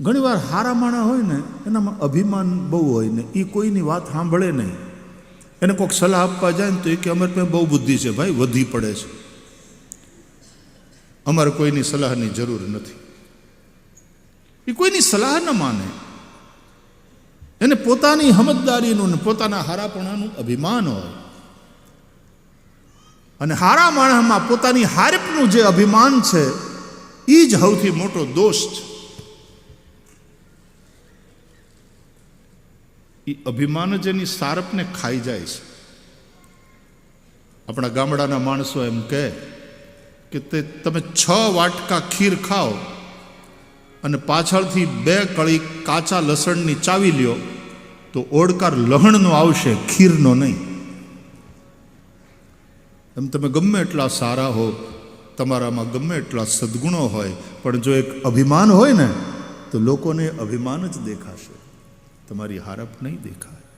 ઘણીવાર હારા માણા હોય ને, એનામાં અભિમાન બહુ હોય ને એ કોઈની વાત સાંભળે નહીં. એને કોઈક સલાહ આપવા જાય ને તો એ કે, અમારે પાસે બહુ બુદ્ધિ છે ભાઈ, વધી પડે છે. અમારે કોઈની સલાહની જરૂર નથી. એ કોઈની સલાહ ન માને. એને પોતાની સમજદારીનું ને પોતાના હારાપણાનું અભિમાન હોય. અને હારા માણસમાં પોતાની હારપનું જે અભિમાન છે એ જ સૌથી મોટો દોષ છે એ અભિમાન જ એની સારપને ખાઈ જાય છે. આપણા ગામડાના માણસો એમ કહે કે તે તમે છ વાટકા ખીર ખાઓ અને પાછળથી બે કળી કાચા લસણની ચાવી લ્યો તો ઓડકાર લહણનો આવશે, ખીરનો નહીં. એમ તમે ગમે એટલા સારા હો, તમારામાં ગમે એટલા સદગુણો હોય, પણ જો એક અભિમાન હોય ને, તો લોકોને અભિમાન જ દેખાશે. તમારી હારપ નહીં દેખાય.